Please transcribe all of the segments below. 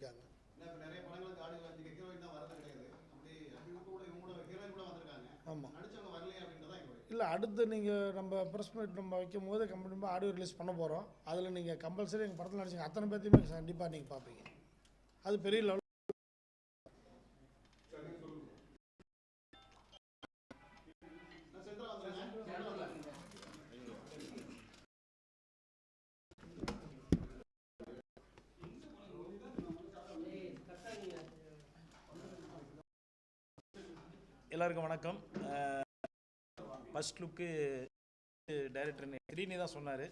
இருக்காங்க. எங்க இல்லை அடுத்து நீங்கள் நம்ம ப்ரெஸ் மீட் நம்ம வைக்கும் போது கண்டிப்பாக ஆடியோ ரிலீஸ் பண்ண போகிறோம் அதில் நீங்கள் கம்பல்சரி எங்கள் படத்தில் நடிச்சிங்க அத்தனை பேர்த்தையுமே கண்டிப்பாக நீங்கள் பார்ப்பீங்க. அது பெரிய level first look director Sreeni தான் சொன்னார்.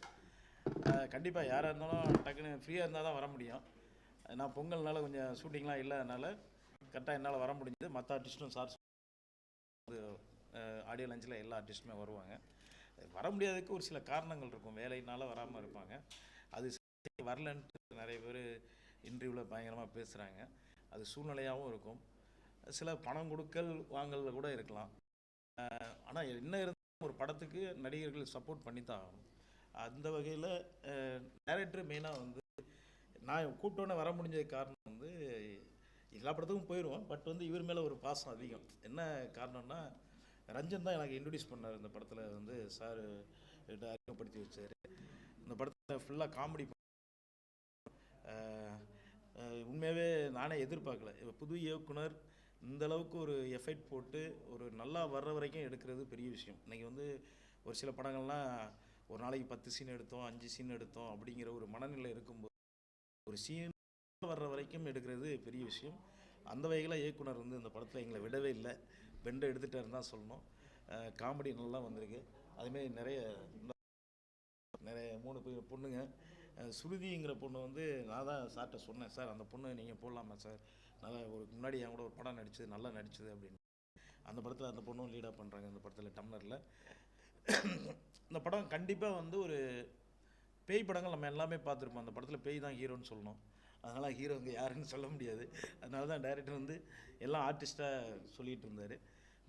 கண்டிப்பாக யாராக இருந்தாலும் டக்குன்னு ஃப்ரீயாக இருந்தால் தான் வர முடியும். நான் பொங்கல்னால கொஞ்சம் ஷூட்டிங்லாம் இல்லாதனால கரெக்டாக என்னால் வர முடிஞ்சது. மற்ற ஆர்டிஸ்ட்டும் சார் ஆடியோ லஞ்சில் எல்லா ஆர்டிஸ்ட்டுமே வருவாங்க. வர முடியாததுக்கு ஒரு சில காரணங்கள் இருக்கும். வேலையினால வராமல் இருப்பாங்க. அது சரி வரலன்ட்டு நிறைய பேர் இன்டர்வியூவில் பயங்கரமாக பேசுகிறாங்க அது சூழ்நிலையாகவும் இருக்கும். சில பணம் கொடுக்கல் வாங்கலில் கூட இருக்கலாம். ஆனால் என்ன இருந்தால் ஒரு படத்துக்கு நடிகர்கள் சப்போர்ட் பண்ணி தான் ஆகணும். அந்த வகையில் டேரக்டர் மெயினாக வந்து நான் கூப்பிட்டோன்னே வர முடிஞ்ச காரணம் வந்து எல்லா படத்துக்கும் போயிடுவோம் பட் வந்து இவர் மேலே ஒரு பாசம் அதிகம். என்ன காரணம்னா ரஞ்சன் தான் எனக்கு இன்ட்ரடியூஸ் பண்ணார் இந்த படத்தில் வந்து சார் அறிமுகப்படுத்தி வச்சார். இந்த படத்தில் ஃபுல்லாக காமெடி உண்மையாகவே நானே எதிர்பார்க்கல. இப்போ புது இயக்குனர் இந்த அளவுக்கு ஒரு எஃபெக்ட் போட்டு ஒரு நல்லா வர்ற வரைக்கும் எடுக்கிறது பெரிய விஷயம். இன்றைக்கி வந்து ஒரு சில படங்கள்லாம் ஒரு நாளைக்கு பத்து சீன் எடுத்தோம் அஞ்சு சீன் எடுத்தோம் அப்படிங்கிற ஒரு மனநிலை இருக்கும்போது ஒரு சீன் வர்ற வரைக்கும் எடுக்கிறது பெரிய விஷயம். அந்த வகையில் இயக்குனர் வந்து இந்த படத்தில் எங்களை விடவே இல்லை. பெண்டை எடுத்துட்டாருன்னு தான் சொல்லணும். காமெடி நல்லா வந்திருக்கு. அதுமாரி நிறைய நிறைய மூணு பேர் பொண்ணுங்க சுருதிங்கிற பொண்ணு வந்து நான் தான் சார்கிட்ட சொன்னேன் சார் அந்த பொண்ணு நீங்கள் போடலாமா சார்? நல்லா ஒரு முன்னாடி என் கூட ஒரு படம் நடிச்சது நல்லா நடிச்சது அப்படின்னு. அந்த படத்தில் அந்த பொண்ணும் லீடாக பண்ணுறாங்க அந்த படத்தில் டம்ளரில். இந்த படம் கண்டிப்பாக வந்து ஒரு பேய் படங்கள் நம்ம எல்லாமே பார்த்துருப்போம். அந்த படத்தில் பேய் தான் ஹீரோன்னு சொல்லணும். அதனால் ஹீரோ யாருன்னு சொல்ல முடியாது. அதனால தான் டைரக்டர் வந்து எல்லாம் ஆர்டிஸ்ட்டாக சொல்லிகிட்டு இருந்தார்.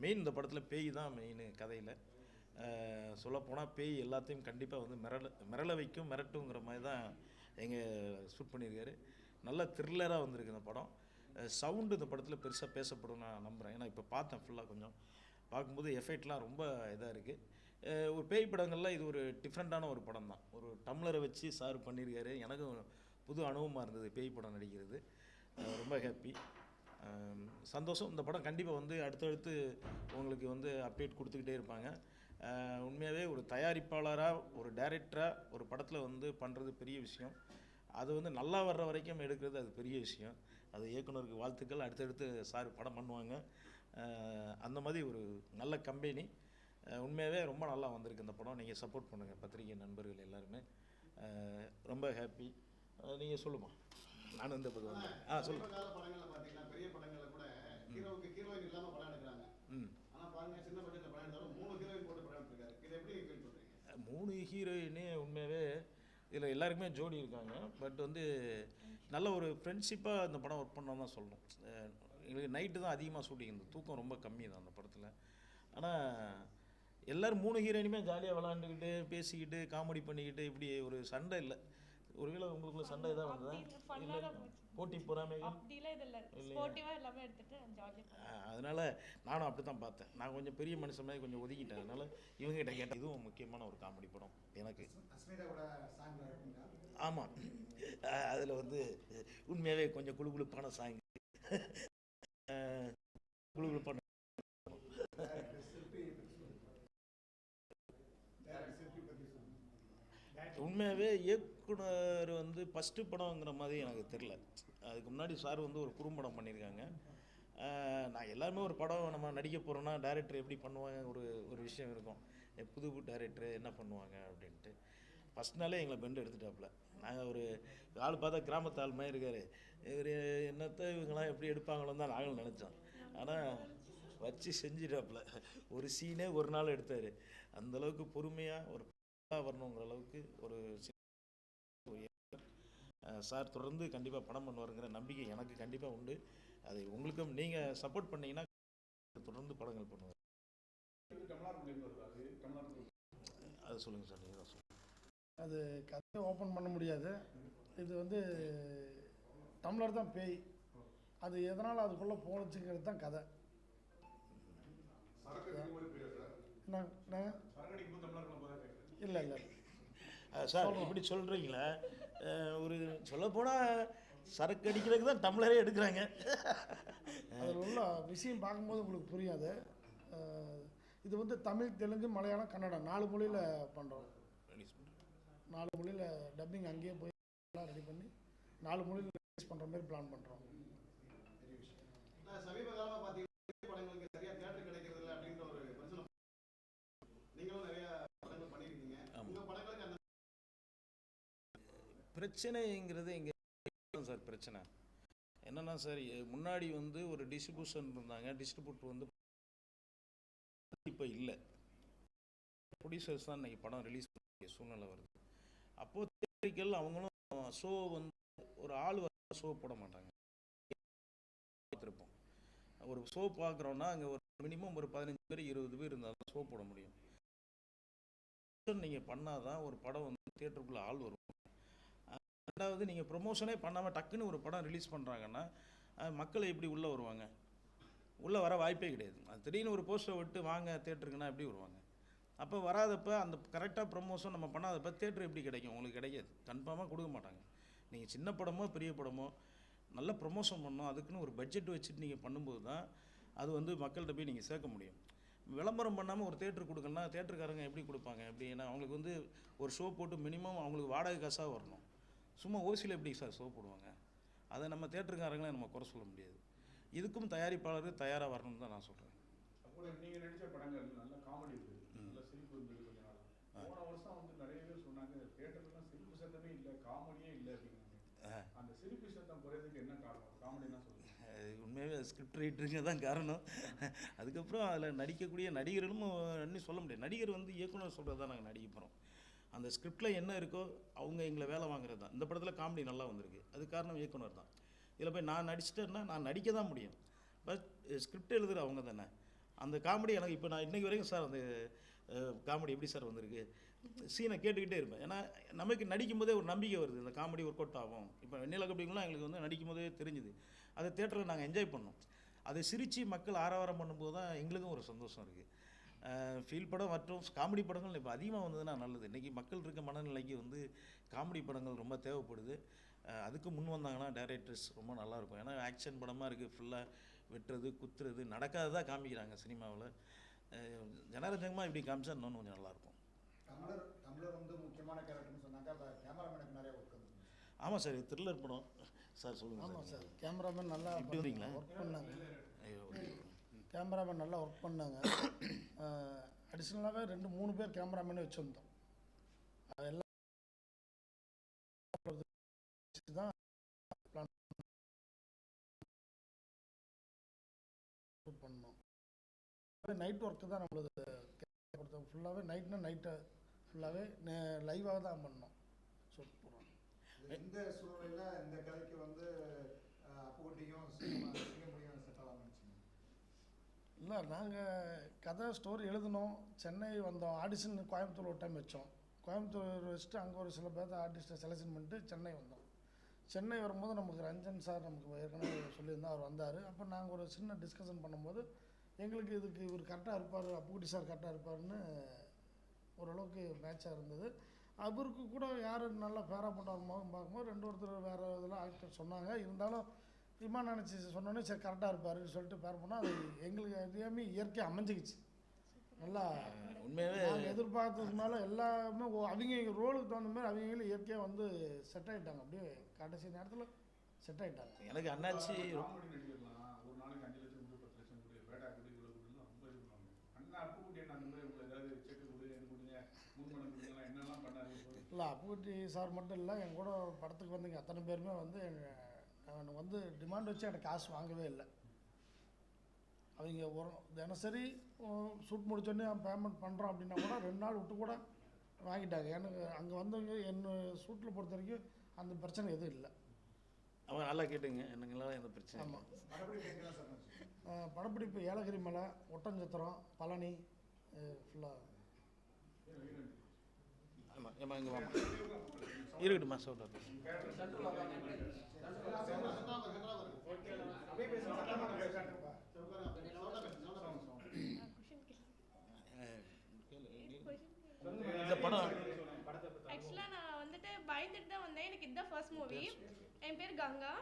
மெயின் இந்த படத்தில் பேய் தான் மெயின் கதையில். சொல்லப்போனால் பேய் எல்லாத்தையும் கண்டிப்பாக வந்து மிரள மிரள வைக்கும் மிரட்டுங்கிற மாதிரி தான் எங்கள் ஷூட் பண்ணியிருக்காரு. நல்ல த்ரில்லராக வந்திருக்கு இந்த படம். சவுண்டு இந்த படத்தில் பெருசாக பேசப்படும் நான் நம்புகிறேன் ஏன்னா இப்போ பார்த்தேன் ஃபுல்லாக கொஞ்சம். பார்க்கும்போது எஃபெக்ட்லாம் ரொம்ப இதாக இருக்குது ஒரு பேய் படங்கள்லாம் இது ஒரு டிஃப்ரெண்ட்டான ஒரு படம் தான். ஒரு டம்ளரை வச்சு சார் பண்ணியிருக்காரு எனக்கும் புது அனுபவமாக இருந்தது பேய் படம் நடிக்கிறது. ரொம்ப ஹாப்பி சந்தோஷம். இந்த படம் கண்டிப்பாக வந்து அடுத்தடுத்து உங்களுக்கு வந்து அப்டேட் கொடுத்துக்கிட்டே இருப்பாங்க. உண்மையாகவே ஒரு தயாரிப்பாளராக ஒரு டைரக்டராக ஒரு படத்தில் வந்து பண்ணுறது பெரிய விஷயம். அது வந்து நல்லா வர்ற வரைக்கும் எடுக்கிறது அது பெரிய விஷயம். அது இயக்குனருக்கு வாழ்த்துக்கள். அடுத்தடுத்து சார் படம் பண்ணுவாங்க. அந்த மாதிரி ஒரு நல்ல கம்பெனி உண்மையாகவே ரொம்ப நல்லா வந்திருக்கு இந்த படம். நீங்கள் சப்போர்ட் பண்ணுங்கள் பத்திரிகை நண்பர்கள் எல்லாருமே. ரொம்ப ஹாப்பி நீங்கள் சொல்லுமா? நானும் இந்த பக்கம் வந்தேன் ஆ சொல்லுங்க. சமீப கால படங்கள்ல பாத்தீங்கன்னா பெரிய படங்கள்ல கூட ஹீரோவுக்கு ஹீரோயின் இல்லாம படம் எடுக்கிறாங்க. ம். ஆனா பாருங்க சின்ன பட்ஜெட்ல படம் எடுத்தாலும் மூணு ஹீரோயின் போட்டு படம் எடுத்திருக்காரு. இதை எப்படி ஃபீல் பண்றீங்க? மூணு ஹீரோயினே உண்மையாகவே இதில் எல்லாருக்குமே ஜோடி இருக்காங்க. பட் வந்து நல்ல ஒரு ஃப்ரெண்ட்ஷிப்பாக அந்த படம் ஒர்க் பண்ணோம் தான் சொல்லணும். எங்களுக்கு நைட்டு தான் அதிகமாக ஷூட்டிங் இருந்தது. தூக்கம் ரொம்ப கம்மி தான் அந்த படத்தில். ஆனால் எல்லோரும் மூணு ஹீரோயினுமே ஜாலியாக விளாண்டுக்கிட்டு பேசிக்கிட்டு காமெடி பண்ணிக்கிட்டு இப்படி ஒரு சண்டை இல்லை. ஒருவேளை உங்களுக்குள்ள சண்டை எதாவது வந்ததா. போட்டி பொறாமைகள்? அஹ் அதனால நானும் அப்படி தான் பார்த்தேன். நான் கொஞ்சம் பெரிய மனுஷன் மாதிரி கொஞ்சம் ஒதுக்கிட்டேன். அதனால இவங்ககிட்ட கேட்டேன். இதுவும் முக்கியமான ஒரு காமெடி படம். எனக்கு. அஸ்மிதா கூட சாங் இருக்குங்களா? ஆமாம் அதில் வந்து உண்மையாகவே கொஞ்சம் குளுகுளுப்பான சாங் குளுகுளுப்பான உண்மையாகவே இயக்குனர் வந்து ஃபஸ்ட்டு படங்கிற மாதிரி எனக்கு தெரில அதுக்கு முன்னாடி சார் வந்து ஒரு குறும்படம் பண்ணியிருக்காங்க. நான் எல்லாருமே ஒரு படம் நம்ம நடிக்க போகிறோன்னா டேரக்டர் எப்படி பண்ணுவாங்க? ஒரு ஒரு விஷயம் இருக்கும். எ, புது டேரக்டர் என்ன பண்ணுவாங்க? அப்படின்ட்டு. ஃபஸ்ட் நாளே எங்களை பெண்டு எடுத்துட்டாப்புல. நாங்கள் ஒரு ஆள் பார்த்தா கிராமத்து ஆள் மாதிரி இருக்கார். இவர் என்னத்தை இவங்கெல்லாம் எப்படி எடுப்பாங்களோ தான் நாங்களும் நினச்சோம். ஆனால் வச்சு செஞ்சிட்டாப்புல. ஒரு சீனே ஒரு நாள் எடுத்தார். அந்தளவுக்கு பொறுமையாக ஒரு வரணுங்கிற அளவுக்கு ஒரு சார் தொடர்ந்து கண்டிப்பாக படம் பண்ணுவாருங்கிற நம்பிக்கை எனக்கு கண்டிப்பாக உண்டு. அது உங்களுக்கும் நீங்கள் சப்போர்ட் பண்ணீங்கன்னா தொடர்ந்து படங்கள் பண்ணுவார். அது சொல்லுங்கள் சார் நீங்கள் தான் சொல்லுங்கள் அது கதையை ஓப்பன் பண்ண முடியாது. இது வந்து டம்ளர் தான் பேய். அது எதனால் அதுக்குள்ளே போணுச்சுங்கிறது தான் கதை. என்ன என்ன? இல்லை இல்லை. சார் இப்படி சொல்கிறீங்களா ஒரு சொல்லப்போனால் சரக்கு அடிக்கிறதுக்கு தான் டம்ளரே எடுக்கிறாங்க. அதில் உள்ள விஷயம் பார்க்கும்போது உங்களுக்கு புரியாது. இது வந்து தமிழ் தெலுங்கு மலையாளம் கன்னடம் நாலு மொழியில் பண்ணுறோம் நாலு மொழியில் டப்பிங் அங்கேயே போய் ரெடி பண்ணி நாலு மொழியில் ரிலீஸ் பண்ணுற மாதிரி பிளான் பண்ணுறோம் நான் சமீப காலமா பாத்தீங்கன்னா படங்களுக்கு சரியா தியேட்டர் கிடைக்கிறது இல்லை அப்படின்ற ஒரு பிரச்சனை நீங்களும் நிறைய படங்கள் பண்ணியிருக்கீங்க உங்க படங்களுக்கு அந்த பிரச்சனைங்கிறது இங்கே சார் பிரச்சனை. என்னென்னா சார் முன்னாடி வந்து ஒரு டிஸ்ட்ரிபியூஷன் இருந்தாங்க. டிஸ்ட்ரிபியூட்டர் வந்து இப்போ இல்லை. ப்ரொடியூசர்ஸ் தான் இன்றைக்கி படம் ரிலீஸ் பண்ண சூழ்நிலை வருது. அப்போது தியேட்டரிக்கல் அவங்களும் ஷோ வந்து ஒரு ஆள் ஷோ போட மாட்டாங்க. பார்த்துருப்போம். ஒரு ஷோ பார்க்குறோன்னா அங்கே ஒரு மினிமம் ஒரு பதினஞ்சு பேர் இருபது பேர் இருந்தால் தான் ஷோ போட முடியும். நீங்கள் பண்ணால் தான் ஒரு படம் வந்து தேட்டருக்குள்ளே ஆள் வரும். ரெண்டாவது நீங்கள் ப்ரொமோஷனே பண்ணாமல் டக்குன்னு ஒரு படம் ரிலீஸ் பண்ணுறாங்கன்னா மக்கள் எப்படி உள்ளே வருவாங்க? உள்ளே வர வாய்ப்பே கிடையாது. அது திடீர்னு ஒரு போஸ்டரை விட்டு வாங்க தேட்டருக்குன்னா எப்படி வருவாங்க? அப்போ வராதப்போ அந்த கரெக்டாக ப்ரொமோஷன் நம்ம பண்ணாதப்ப தேட்டர் எப்படி கிடைக்கும்? உங்களுக்கு கிடைக்காது. கன்ஃபார்மாக கொடுக்க மாட்டாங்க. நீங்கள் சின்ன படமோ பெரிய படமோ நல்ல ப்ரொமோஷன் பண்ணோம் அதுக்குன்னு ஒரு பட்ஜெட் வச்சுட்டு நீங்கள் பண்ணும்போது தான் அது வந்து மக்கள்கிட்ட போய் நீங்கள் சேர்க்க முடியும். விளம்பரம் பண்ணாமல் ஒரு தேட்டர் கொடுக்கணும்னா தேட்டருக்காரங்க எப்படி கொடுப்பாங்க? அப்படின்னா அவங்களுக்கு வந்து ஒரு ஷோ போட்டு மினிமம் அவங்களுக்கு வாடகை காசாக வரணும். சும்மா ஓசியில் எப்படி சார் ஷோ போடுவாங்க? அதை நம்ம தேட்டருக்காரங்களை நம்ம குறை சொல்ல முடியாது. இதுக்கும் தயாரிப்பாளர் தயாராக வரணும்னு தான் நான் சொல்கிறேன் கூட நீங்க நடிச்ச படங்கள் நல்ல காமெடி இருந்தது நல்ல சிரிப்பு இருந்தது கொஞ்ச நாள். போன வருஷம் வந்து நிறைய பேர் சொன்னாங்க தியேட்டர்லாம் சிரிப்பு சத்தமே இல்லை காமெடியே இல்லை அப்படின்னாங்க. அந்த சிரிப்பு சத்தம் குறையதுக்கு என்ன காரணம்? காமெடினா சொல்லுங்க அது உண்மையாகவே ஸ்கிரிப்ட் ரைட்டருங்க தான் காரணம். அதுக்கப்புறம் அதில் நடிக்கக்கூடிய நடிகர்களும் இன்னும் சொல்ல முடியாது. நடிகர் வந்து இயக்குனர் சொல்கிறது தான் நாங்கள் நடிக்க போகிறோம் அந்த ஸ்கிரிப்டில் என்ன இருக்கோ அவங்க எங்களை வேலை வாங்குறது தான். இந்த படத்தில் காமெடி நல்லா வந்திருக்கு. அது காரணம் இயக்குனர் தான். இதில் போய் நான் நடிச்சிட்டேன்னா நான் நடிக்க தான் முடியும். பட் ஸ்கிரிப்ட் எழுதுகிற அவங்க தானே. அந்த காமெடி எனக்கு இப்போ நான் இன்றைக்கி வரைக்கும் சார் அந்த காமெடி எப்படி சார் வந்திருக்கு? சீனை கேட்டுக்கிட்டே இருப்பேன். ஏன்னா நமக்கு நடிக்கும் போதே ஒரு நம்பிக்கை வருது. இந்த காமெடி ஒர்க் அவுட் ஆகும். இப்போ வெண்ணில கபடிங்களாம் எங்களுக்கு வந்து நடிக்கும் போதே தெரிஞ்சுது. அதை தேட்டரில் நாங்கள் என்ஜாய் பண்ணோம். அதை சிரித்து மக்கள் ஆரவாரம் பண்ணும்போது தான் எங்களுக்கும் ஒரு சந்தோஷம் இருக்குது ஃபீல் படம் மற்றும் காமெடி படங்கள் இப்போ அதிகமாக வந்ததுன்னா நல்லது. இன்றைக்கி மக்கள் இருக்க மனநிலைக்கு வந்து காமெடி படங்கள் ரொம்ப தேவைப்படுது. அதுக்கு முன் வந்தாங்கன்னா டைரக்டர்ஸ் ரொம்ப நல்லாயிருக்கும். ஏன்னா ஆக்ஷன் படமாக இருக்குது ஃபுல்லாக வெட்டுறது குத்துறது நடக்காததாக காமிக்கிறாங்க சினிமாவில். ஜனரஞ்சகமாக இப்படி காமிச்சா இன்னும் கொஞ்சம் நல்லாயிருக்கும். தமிழர் தமிழர் வந்து முக்கியமான கேரக்டர்னு சொன்னாங்க அப்போ கேமராமேனுக்கு நிறைய ஒர்க் வந்து ஆமாம் சார் த்ரில்லர் படம். சார் சொல்லுங்கள் ஆமாம் சார் கேமராமேன் நல்லா இப்படி வரீங்களா? ஒர்க் பண்ணாங்க. ஐயோ கேமராமேன் நல்லா ஒர்க் பண்ணாங்க. அடிஷ்னலாகவே ரெண்டு மூணு பேர் கேமராமேனே வச்சுருந்தோம். அதெல்லாம் தான் பண்ணோம் நைட் ஒர்க்கு தான் நம்மளது கொடுத்தோம் ஃபுல்லாகவே நைட்னா நைட்டு ஃபுல்லாகவே லைவாக தான் பண்ணோம். ஷூட் போகிறோம் இந்த சூழ்நிலையில இந்த கதைக்கு வந்து போட்டியும் இல்லை நாங்கள் கதை ஸ்டோரி எழுதினோம். சென்னை வந்தோம். ஆடிஷன் கோயம்புத்தூர் ஒரு டைம் வச்சோம். கோயம்புத்தூர் வச்சுட்டு அங்கே ஒரு சில பேர்த்த ஆர்டிஸ்ட்டை செலெக்ஷன் பண்ணிட்டு சென்னை வந்தோம். சென்னை வரும்போது நமக்கு ரஞ்சன் சார் நமக்கு ஏற்கனவே சொல்லியிருந்தோம் அவர் வந்தார். அப்போ நாங்கள் ஒரு சின்ன டிஸ்கஷன் பண்ணும்போது எங்களுக்கு இதுக்கு இவர் கரெக்டாக இருப்பார் அப்புக்குட்டி சார் கரெக்டாக இருப்பாருன்னு ஓரளவுக்கு மேட்சாக இருந்தது. அவருக்கு கூட யார் நல்லா ஃபேராக பண்ணுறாங்க பார்க்கும்போது ரெண்டு ஒருத்தர் வேறு இதெல்லாம் ஆக்டர் சொன்னாங்க. இருந்தாலும் இம்மா நினச்சி சொன்னோன்னே சரி கரெக்டாக இருப்பாருன்னு சொல்லிட்டு பேர் பண்ணால் அது எங்களுக்கு அறியாமே இயற்கை அமைஞ்சிக்கிச்சு. நல்லா உண்மையாகவே நாங்கள் எதிர்பார்த்ததுக்கு மேலே எல்லாமே ஓ- அவங்க ரோலுக்கு தகுந்த மாதிரி அவங்களும் இயற்கையாக வந்து செட் ஆகிட்டாங்க அப்படியே கடைசி நேரத்தில் செட் ஆகிட்டாங்க எனக்கு அண்ணாச்சி காமெடி நடிகர்லாம் ஒரு நாளைக்கு அஞ்சு லட்சம் கொடு பத்து லட்சம் கொடு பேட்டா கொடு இவ்வளோ கொடுன்னு ரொம்ப இது பண்ணுவாங்க. அண்ணா அப்புக்குட்டி என்ன அந்த மாதிரி உங்களை ஏதாவது செக்கு கொடு எனக்கு கொடுங்க முன்மணம் கொடுங்க என்னெல்லாம் பண்ணாரு சொல்லு. இல்லை அப்புக்குட்டி சார் மட்டும் இல்லை என் கூட படத்துக்கு வந்தீங்க அத்தனை பேருமே வந்து எங்க- நான் வந்து டிமாண்ட் வச்சு எனக்கு காசு வாங்கவே இல்லை. அவங்க ஒரு தினசரி ஷூட் முடிச்சோடனே பேமெண்ட் பண்ணுறோம் அப்படின்னா கூட ரெண்டு நாள் விட்டு கூட வாங்கிட்டாங்க. எனக்கு அங்கே வந்தவங்க என்ன ஷூட்டில் பொறுத்த வரைக்கும் அந்த பிரச்சனை எதுவும் இல்லை. அவன் நல்லா கேட்டுங்க. என்னங்களாம் எந்த பிரச்சனை. ஆமாம் படப்பிடிப்பு ஏலகிரி மலை ஒட்டஞ்சத்திரம் பழனி ஃபுல்லாக ஆமாம் ஏமா இங்கே வாமா இருக்கட்டும்மா சொல்கிறேன் இந்த படம் ஆக்சுவலாக நான் வந்துட்டு பயந்துட்டு தான் வந்தேன். எனக்கு இதுதான் ஃபர்ஸ்ட் மூவி என் பேர் கங்கா.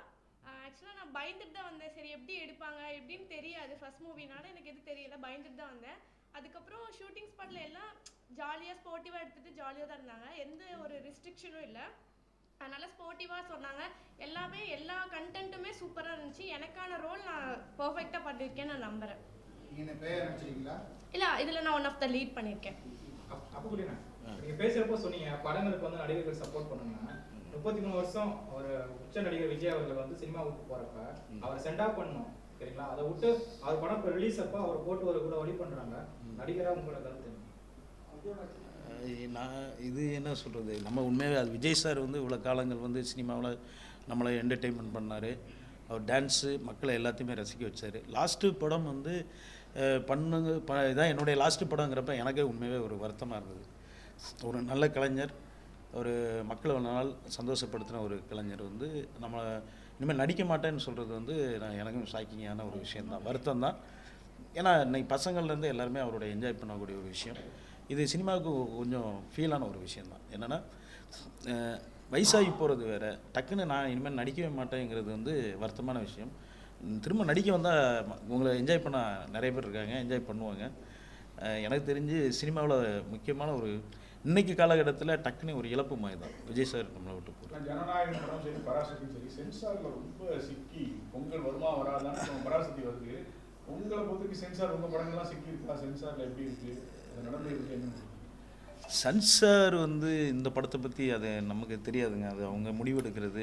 ஆக்சுவலாக நான் பயந்துட்டு தான் வந்தேன். சரி எப்படி எடுப்பாங்க எப்படின்னு தெரியாது. ஃபர்ஸ்ட் மூவினால எனக்கு எது தெரியல. பயந்துட்டு தான் வந்தேன். அதுக்கப்புறம் ஷூட்டிங் ஸ்பாட்டில் எல்லாம் ஜாலியாக ஸ்போர்ட்டிவாக எடுத்துட்டு ஜாலியாக தான் இருந்தாங்க. எந்த ஒரு ரெஸ்ட்ரிக்ஷனும் இல்லை. அதனால ஸ்போர்ட்டிவாக சொன்னாங்க. எல்லாமே எல்லா கண்டென்ட்டுமே சூப்பராக இருந்துச்சு. எனக்கான ரோல் நான் பர்ஃபெக்டாக பண்ணியிருக்கேன்னு நான் நம்புகிறேன் நீங்கள் இல்லை இதில் நான் ஒன் ஆஃப் த லீட் பண்ணியிருக்கேன் அப்- அப்ப புரியல. நீங்க பேசுறப்போ சொன்னீங்க படங்களுக்கு வந்து நடிகர்கள் சப்போர்ட் பண்ணுங்கன்னா முப்பத்தி மூணு வருஷம் ஒரு உச்ச நடிகர் விஜய் அவர்கள் வந்து சினிமா விட்டு போறப்ப அவர் சென்ட் ஆஃப் பண்ணணும் சரிங்களா? அதை விட்டு அவர் படம் இப்போ ரிலீஸ் அப்போ அவர் போட்டு வர கூட வழி பண்றாங்க. நடிகரா உங்களோட கருத்து நான் இது என்ன சொல்கிறது நம்ம உண்மையாகவே அது விஜய் சார் வந்து இவ்வளோ காலங்கள் வந்து சினிமாவில் நம்மளை என்டர்டெயின்மெண்ட் பண்ணார். அவர் டான்ஸு மக்களை எல்லாத்தையுமே ரசிக்க வச்சார். லாஸ்ட்டு படம் வந்து பண்ணுங்க ப இதான் என்னுடைய லாஸ்ட்டு படங்கிறப்ப எனக்கே உண்மையாகவே ஒரு வருத்தமாக இருந்தது. ஒரு நல்ல கலைஞர் ஒரு மக்களை ஒரு நாள் சந்தோஷப்படுத்தின ஒரு கலைஞர் வந்து நம்ம இனிமேல் நடிக்க மாட்டேன்னு சொல்கிறது வந்து நான் எனக்கும் ஷாக்கிங்கான ஒரு விஷயந்தான் வருத்தம் தான் ஏன்னா இன்னைக்கு பசங்கள்லேருந்து எல்லாருமே அவரோட என்ஜாய் பண்ணக்கூடிய ஒரு விஷயம். இது சினிமாவுக்கு கொஞ்சம் ஃபீலான ஒரு விஷயந்தான் என்னென்னா வயசாகி போகிறது வேறு. டக்குன்னு நான் இனிமேல் நடிக்கவே மாட்டேங்கிறது வந்து வருத்தமான விஷயம். திரும்ப நடிக்க வந்தால் உங்களை என்ஜாய் பண்ண நிறைய பேர் இருக்காங்க என்ஜாய் பண்ணுவாங்க. எனக்கு தெரிஞ்சு சினிமாவில் முக்கியமான ஒரு இன்னைக்கு காலகட்டத்தில் டக்குன்னு ஒரு இழப்பு மாதிரி தான். விஜய் சார் நம்மளை விட்டு போகிறோம் ஜனநாயகம் படம் சரி பராசக்தி சரி ரொம்ப சிக்கி பொங்கல் வருமா வராதான்னு பராசக்தி வருது. உங்களை பொறுத்தவரைக்கும் சென்சார் உங்கள் படங்கள்லாம் சிக்கி இருக்கா சென்சாரில் எப்படி இருக்குது சன்சார் வந்து இந்த படத்தை பற்றி அது நமக்கு தெரியாதுங்க. அது அவங்க முடிவெடுக்கிறது.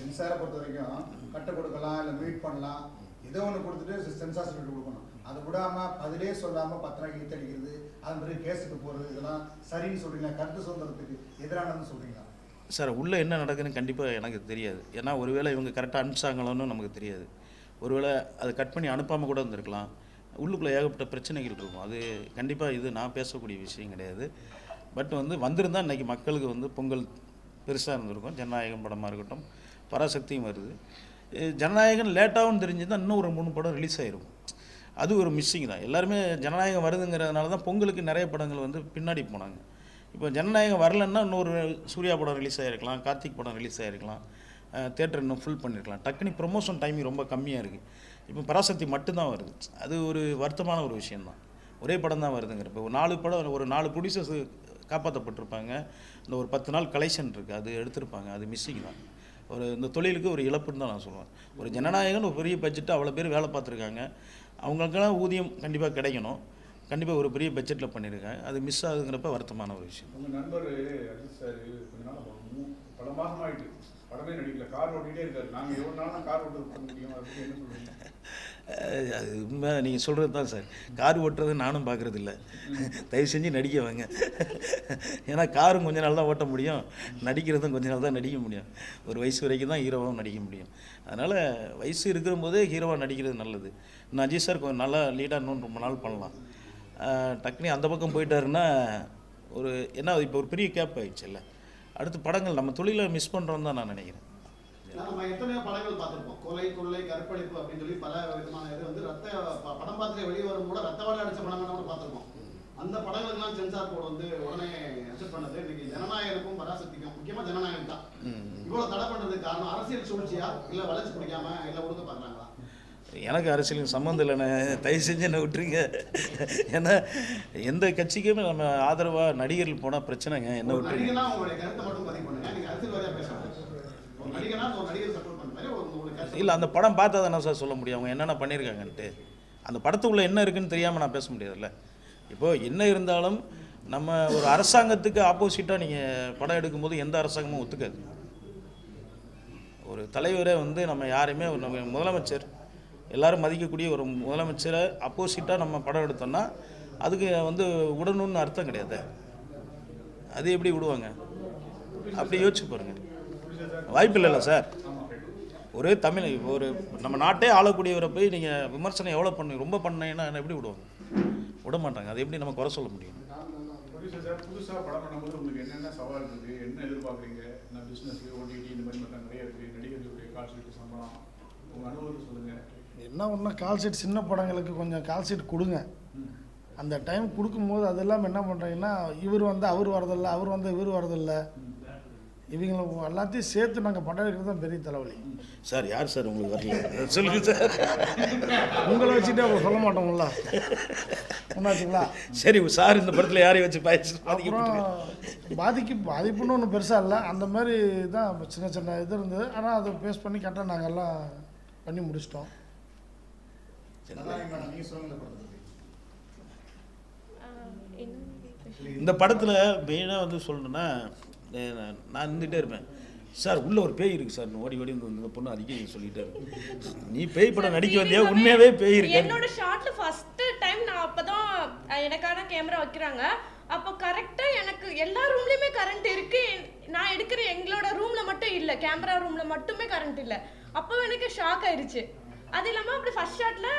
சென்சாரை பொறுத்த வரைக்கும் கட்டு கொடுக்கலாம் இல்லை மீட் பண்ணலாம். ஏதோ ஒன்று கொடுத்துட்டு சென்சார் சர்டிஃபிகேட் கொடுக்கணும். அது விடாம பதிலே சொல்லாம பத்திரம் இழுத்தடிக்கிறது அதன் பிறகு கேஸுக்கு போறது இதெல்லாம் சரின்னு சொல்றீங்களா? கருத்து சுதந்திரத்துக்கு எதிரானதுன்னு சொல்றீங்களா? சார் உள்ளே என்ன நடக்குதுன்னு கண்டிப்பாக எனக்கு தெரியாது. ஏன்னா ஒருவேளை இவங்க கரெக்டாக அனுப்பிச்சாங்களோன்னு நமக்கு தெரியாது. ஒருவேளை அதை கட் பண்ணி அனுப்பாமல் கூட இருந்திருக்கலாம். உள்ளுக்குள்ளே ஏகப்பட்ட பிரச்சனைகள் இருக்கும். அது கண்டிப்பாக இது நான் பேசக்கூடிய விஷயம் கிடையாது. பட் வந்து வந்திருந்தால் இன்றைக்கி மக்களுக்கு வந்து பொங்கல் பெருசாக இருந்திருக்கும். ஜனநாயகம் படமாக இருக்கட்டும் பராசக்தியும் வருது. ஜனநாயகம் லேட்டாகவும் தெரிஞ்சுதான் இன்னும் ஒரு மூணு படம் ரிலீஸ் ஆயிரும். அது ஒரு மிஸ்ஸிங் தான். எல்லாருமே ஜனநாயகம் வருதுங்கிறதுனால தான் பொங்கலுக்கு நிறைய படங்கள் வந்து பின்னாடி போனாங்க. இப்போ ஜனநாயகம் வரலன்னா இன்னொரு சூர்யா படம் ரிலீஸ் ஆகிருக்கலாம் கார்த்திக் படம் ரிலீஸ் ஆகிருக்கலாம் தேட்டர் இன்னும் ஃபுல் பண்ணியிருக்கலாம் டக்குனு ப்ரொமோஷன் டைமிங் ரொம்ப கம்மியாக இருக்குது இப்போ பராசக்தி மட்டும்தான் வருது. அது ஒரு வருத்தமான ஒரு விஷயந்தான் ஒரே படம் தான் வருதுங்கிறப்ப ஒரு நாலு படம் ஒரு நாலு ப்ரொடியூசர்ஸ் காப்பாற்றப்பட்டிருப்பாங்க இந்த ஒரு பத்து நாள் கலெக்ஷன் இருக்குது அது எடுத்திருப்பாங்க. அது மிஸ்ஸிங் தான். ஒரு இந்த தொழிலுக்கு ஒரு இழப்புன்னு தான் நான் சொல்லுவேன். ஒரு ஜனநாயகன் ஒரு பெரிய பட்ஜெட்டு அவ்வளோ பேர் வேலை பார்த்துருக்காங்க. அவங்களுக்கெல்லாம் ஊதியம் கண்டிப்பாக கிடைக்கணும். கண்டிப்பாக ஒரு பெரிய பட்ஜெட்டில் பண்ணியிருக்காங்க அது மிஸ் ஆகுதுங்கிறப்ப வருத்தமான ஒரு விஷயம். நண்பர் படமே நடிக்கல கார் ஓட்டிகிட்டே இருக்காரு. நாங்க எவ்வளவு நாள் கார் ஓட்ட பண்ண முடியும்? அதை என்ன சொல்றீங்க அது உண்மை நீங்கள் சொல்கிறது தான் சார். கார் ஓட்டுறது நானும் பார்க்குறது இல்லை. தயவு செஞ்சு நடிக்க வாங்க. ஏன்னா காரும் கொஞ்ச நாள் தான் ஓட்ட முடியும். நடிக்கிறதும் கொஞ்ச நாள் தான் நடிக்க முடியும். ஒரு வயசு வரைக்கும் தான் ஹீரோவாகவும் நடிக்க முடியும். அதனால் வயசு இருக்கிற போதே ஹீரோவாக நடிக்கிறது நல்லது. இன்னும் அஜித் சார் கொஞ்சம் நல்லா லீடாக இன்னும் ரொம்ப நாள் பண்ணலாம். டக்குனி டக்குனு அந்த பக்கம் போயிட்டாருன்னா ஒரு என்ன இப்போ ஒரு பெரிய கேப் ஆயிடுச்சுல்ல. அடுத்து படங்கள் நம்ம தொழிலை மிஸ் பண்ணுறோம் தான் நான் நினைக்கிறேன். நம்ம எத்தனையோ படங்கள் பார்த்திருப்போம். கொலை கொள்ளை கற்பழிப்பு அப்படின்னு சொல்லி பல விதமான இது வந்து ரத்த படம் பார்த்துட்டு வெளியே வரும் கூட ரத்த வாழை அடிச்ச படங்கள் கூட பார்த்திருப்போம். அந்த படங்களுக்கெல்லாம் சென்சார் போர்டு வந்து உடனே அக்செப்ட் பண்ணது இன்னைக்கு ஜனநாயகனுக்கும் பராசக்திக்கும் முக்கியமா ஜனநாயகம் தான். இவ்வளவு தடை பண்றதுக்கு காரணம் அரசியல் சூழ்ச்சியா இல்ல வளர்ச்சி பிடிக்காம இல்ல ஒடுக்க பாக்குறாங்களா எனக்கு அரசியலுக்கு சம்மந்தம் இல்லைண்ணே. தயவு செஞ்சு என்ன விட்டுருங்க. ஏன்னா எந்த கட்சிக்குமே நம்ம ஆதரவாக நடிகர்கள் போனால் பிரச்சனைங்க. என்ன விட்டுருங்க. இல்லை அந்த படம் பார்த்தா தானே சார் சொல்ல முடியும். அவங்க என்னென்ன பண்ணியிருக்காங்கன்ட்டு. அந்த படத்துக்குள்ளே என்ன இருக்குன்னு தெரியாமல் நான் பேச முடியாதுல்ல. இப்போது என்ன இருந்தாலும் நம்ம ஒரு அரசாங்கத்துக்கு ஆப்போசிட்டாக நீங்கள் படம் எடுக்கும்போது எந்த அரசாங்கமும் ஒத்துக்காது. ஒரு தலைவரை வந்து நம்ம யாரையுமே நம்ம முதலமைச்சர் எல்லாரும் மதிக்கக்கூடிய ஒரு முதலமைச்சரை அப்போசிட்டாக நம்ம படம் எடுத்தோம்னா அதுக்கு வந்து விடணும்னு அர்த்தம் கிடையாது. அது எப்படி விடுவாங்க? அப்படி யோசிச்சு பாருங்கள் வாய்ப்பு இல்லைல்ல சார். ஒரே தமிழ் ஒரு நம்ம நாட்டே ஆளக்கூடியவரை போய் நீங்கள் விமர்சனம் எவ்வளோ பண்ணி ரொம்ப பண்ணீங்கன்னா எப்படி விடுவாங்க? விட மாட்டாங்க. அது எப்படி நம்ம குறை சொல்ல முடியும்? புதுசாக என்ன சொல்லுங்கள் ஒன்று கால் ஷீட் சின்ன படங்களுக்கு கொஞ்சம் கால் ஷீட் கொடுங்க. அந்த டைம் கொடுக்கும்போது அது இல்லாமல் என்ன பண்ணுறீங்கன்னா இவர் வந்து அவர் வரதில்லை அவர் வந்து இவர் வரதில்ல. இவங்களை எல்லாத்தையும் சேர்த்து நாங்கள் படம் எடுக்கிறது தான் பெரிய தலைவலி. சார் யார் சார் உங்களுக்கு வரல? சொல்லுங்க சார். உங்களை வச்சுட்டு அவங்க சொல்ல மாட்டோம்ல. ஒன்றாச்சுங்களா சரி சார் இந்த படத்தில் யாரையும் வச்சு பாய்ச்சி பாதிக்கு பாதிப்புன்னு ஒன்றும் பெருசாக இல்லை. அந்த மாதிரி தான் சின்ன சின்ன இது இருந்தது. ஆனால் அதை பேஸ் பண்ணி கரெக்டாக நாங்கள் எல்லாம் பண்ணி முடிச்சிட்டோம் அதான் மேடம் நீங்க சொல்லுங்க இந்த படத்தில் மெயினாக வந்து சொல்லணும்னா அஹ் நான் நான் இருந்துகிட்டே இருப்பேன். சார் உள்ள ஒரு பேய் இருக்கு சார். ஓடி ஓடி வந்து இந்த பொண்ணு அதிகம் சொல்லிட்டே இருக்கு. நீ பேய் படம் நடிக்க வந்தியா? உண்மையாவே பேய் இருக்கு? என்னோட ஷார்ட்ல ஃபர்ஸ்ட் டைம் நான் அப்பதான் எனக்கான கேமரா வைக்கிறாங்க. அப்போ கரெக்டா எனக்கு எல்லா ரூம்லயுமே கரண்ட் இருக்கு. நான் எடுக்கிற எங்களோட ரூம்ல மட்டும் இல்ல கேமரா ரூம்ல மட்டுமே கரண்ட் இல்ல. அப்போ எனக்கு ஷாக் ஆயிருச்சு. அது இல்லாம அப்படி ஃபர்ஸ்ட் ஷாட்ல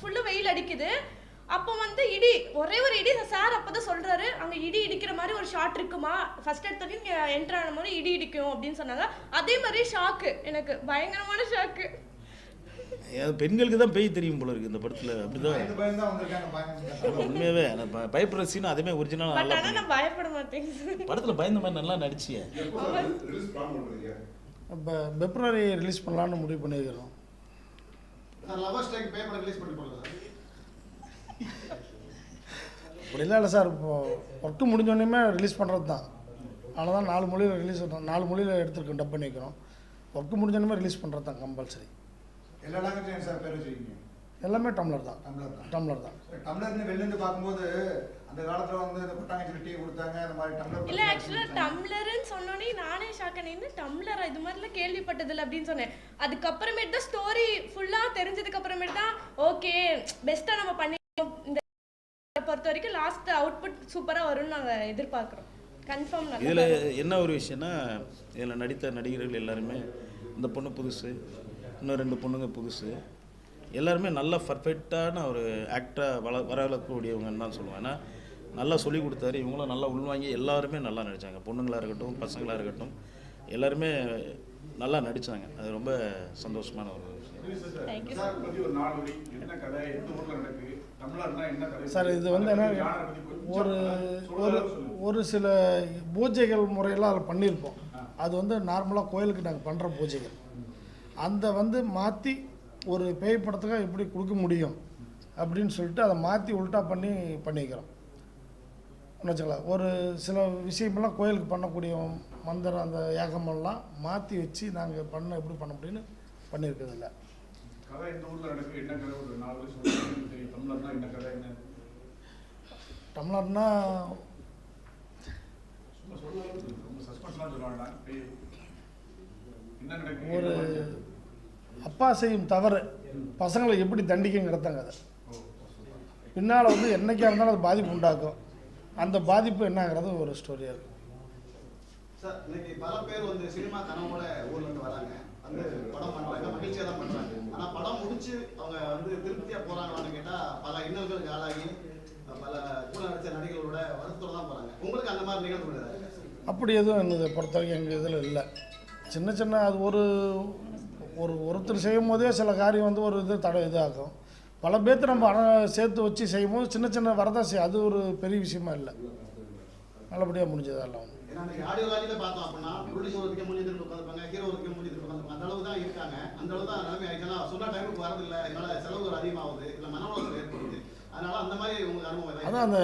ஃபுல்லு வெயில் அடிக்குது. அப்போ வந்து இடி ஒரே ஒரு இடி சார் அப்பதான் சொல்றாரு அங்க இடி இடிக்கிற மாதிரி ஒரு ஷாட் இருக்குமா? ஃபர்ஸ்ட் எடுத்தோடனே நீங்க என்டர் ஆன மாதிரி இடி இடிக்கும் அப்படின்னு சொன்னாங்க. அதே மாதிரி ஷாக்கு எனக்கு பயங்கரமான ஷாக்கு பெண்களுக்கு தான் பேய் தெரியும் போல இருக்கு இந்த படத்தில். அப்படிதான். தான் உண்மையாவே பயப்படுற சீன் அதுமே ஒரிஜினல் பட் நல்லா பயப்பட மாட்டேன். படத்தில் பயந்த மாதிரி நல்லா நடிச்சிய. இப்போ பிப்ரவரி ரிலீஸ் பண்ணலான்னு முடிவு பண்ணியிருக்கிறோம். லவர் ஸ்ட்ரைக் பேப்பர் ரிலீஸ் பண்ணி போடல சார் அப்படிலாம் இல்லை சார். இப்போ ஒர்க்கு முடிஞ்சோடனே ரிலீஸ் பண்ணுறது தான் அதனால தான் நாலு மொழியில் ரிலீஸ் நாலு மொழியில் எடுத்துருக்கோம் டப் பண்ணி வைக்கிறோம். ஒர்க்கு முடிஞ்சோடனே ரிலீஸ் பண்ணுறது தான் கம்பல்சரி எல்லா லாங்குவேஜ்லையும் சார் பேர் வச்சிருக்கீங்க. எல்லாமே டம்ளர் தான். டம்ளர் தான். டம்ளர் தான் டம்ளர்னு வெளில பார்க்கும்போது அந்த காலத்துல வந்து இந்த கொட்டாங்கச்சியில் டீ கொடுத்தாங்க அந்த மாதிரி டம்ளர் இல்ல ஆக்சுவலா டம்ளர்னு சொன்னோனே நானே ஷாக் ஆனேன் டம்ளர்? இது மாதிரிலாம் கேள்விப்பட்டதில்ல அப்படின்னு சொன்னேன். அதுக்கப்புறமேட்டு தான் ஸ்டோரி ஃபுல்லா தெரிஞ்சதுக்கு அப்புறமேட்டு தான் ஓகே பெஸ்டா நம்ம பண்ணி இந்த பொறுத்த வரைக்கும் லாஸ்ட் அவுட்புட் சூப்பரா வரும்னு நாங்க எதிர்பார்க்கிறோம். கன்ஃபார்ம் இதில் நல்லா என்ன ஒரு விஷயம்னா இதில் நடித்த நடிகர்கள் எல்லாருமே இந்த பொண்ணு புதுசு இன்னும் ரெண்டு பொண்ணுங்க புதுசு எல்லாருமே நல்ல பர்ஃபெக்டான ஒரு ஆக்டராக வள வரவழைக்கக்கூடியவங்கன்னு தான் சொல்லுவேன். ஏன்னா நல்லா சொல்லி கொடுத்தாரு. இவங்களும் நல்லா உள்வாங்கி எல்லாருமே நல்லா நடித்தாங்க பொண்ணுங்களாக இருக்கட்டும் பசங்களாக இருக்கட்டும் எல்லாருமே நல்லா நடித்தாங்க அது ரொம்ப சந்தோஷமான ஒரு சார் இது வந்து என்ன ஒரு ஒரு. ஒரு சில பூஜைகள் முறையெல்லாம் அதில் பண்ணியிருப்போம். அது வந்து நார்மலாக கோயிலுக்கு நாங்கள் பண்ணுற பூஜைகள். அந்த வந்து மாற்றி ஒரு பேய் படத்துக்காக எப்படி கொடுக்க முடியும் அப்படின்னு சொல்லிட்டு அதை மாற்றி உல்ட்டா பண்ணி பண்ணிக்கிறோம். வச்சுக்கலாம் ஒரு சில விஷயமெல்லாம் கோயிலுக்கு பண்ணக்கூடிய மந்திரம் அந்த யாகமெல்லாம் மாற்றி வச்சு நாங்கள் பண்ண எப்படி பண்ண முடியும்னு பண்ணியிருக்கிறது இல்லை. கதை எந்த ஊர்ல நடக்குது? என்ன கதை? ஒரு நாலு வரி சொல்லுங்க எனக்கு தெரியும். தமிழ்நாடுனா என்ன கதை? என்ன? டம்ளர்னா ஒரு? அப்பா செய்யும் தவறு. பசங்களை எப்படி தண்டிக்குங்கிறதாங்க அது. ஓ, சூப்பர். பின்னால் வந்து என்னைக்கா இருந்தாலும் அது பாதிப்பு உண்டாக்கும். அந்த பாதிப்பு என்னங்கிறது ஒரு ஸ்டோரியாக இருக்கும்? அப்படி எதுவும் எங்களை பொறுத்த வரைக்கும் எங்கள் இதில் இல்லை. சின்ன சின்ன அது ஒரு ஒரு ஒருத்தர் செய்யும் போதே சில காரியம் வந்து ஒரு இது தடை இதாகும். பல பேர்த்து நம்ம அன- சேர்த்து வச்சு செய்யும் போது சின்ன சின்ன வரதான் செய்யும் அது ஒரு பெரிய விஷயமா இல்லை. நல்லபடியாக முடிஞ்சதெல்லாம் அதான் அந்த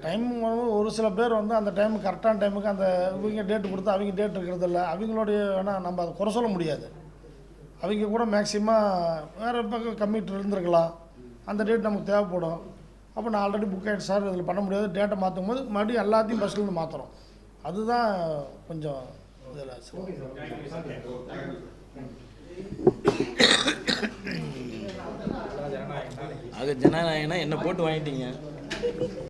டைம் ஒரு சில பேர் வந்து அந்த டைம் கரெக்டான டைமுக்கு அந்த இவங்க டேட் கொடுத்தா அவங்க டேட் இருக்கிறது இல்லை. அவங்களுடைய வேணால் நம்ம அதை குறை சொல்ல முடியாது. அவங்க கூட மேக்ஸிமம் வேறு பக்கம் கம்மிட்டு இருந்திருக்கலாம். அந்த டேட் நமக்கு தேவைப்படும். அப்போ நான் ஆல்ரெடி புக் ஆகிடுச்சு சார் இதில் பண்ண முடியாது. டேட்டை மாற்றும் போது மறுபடியும் எல்லாத்தையும் பஸ்லேருந்து மாற்றுறோம் அதுதான் கொஞ்சம் இதில் ஆக ஜனநாயகனா என்ன போட்டு வாங்கிட்டீங்க?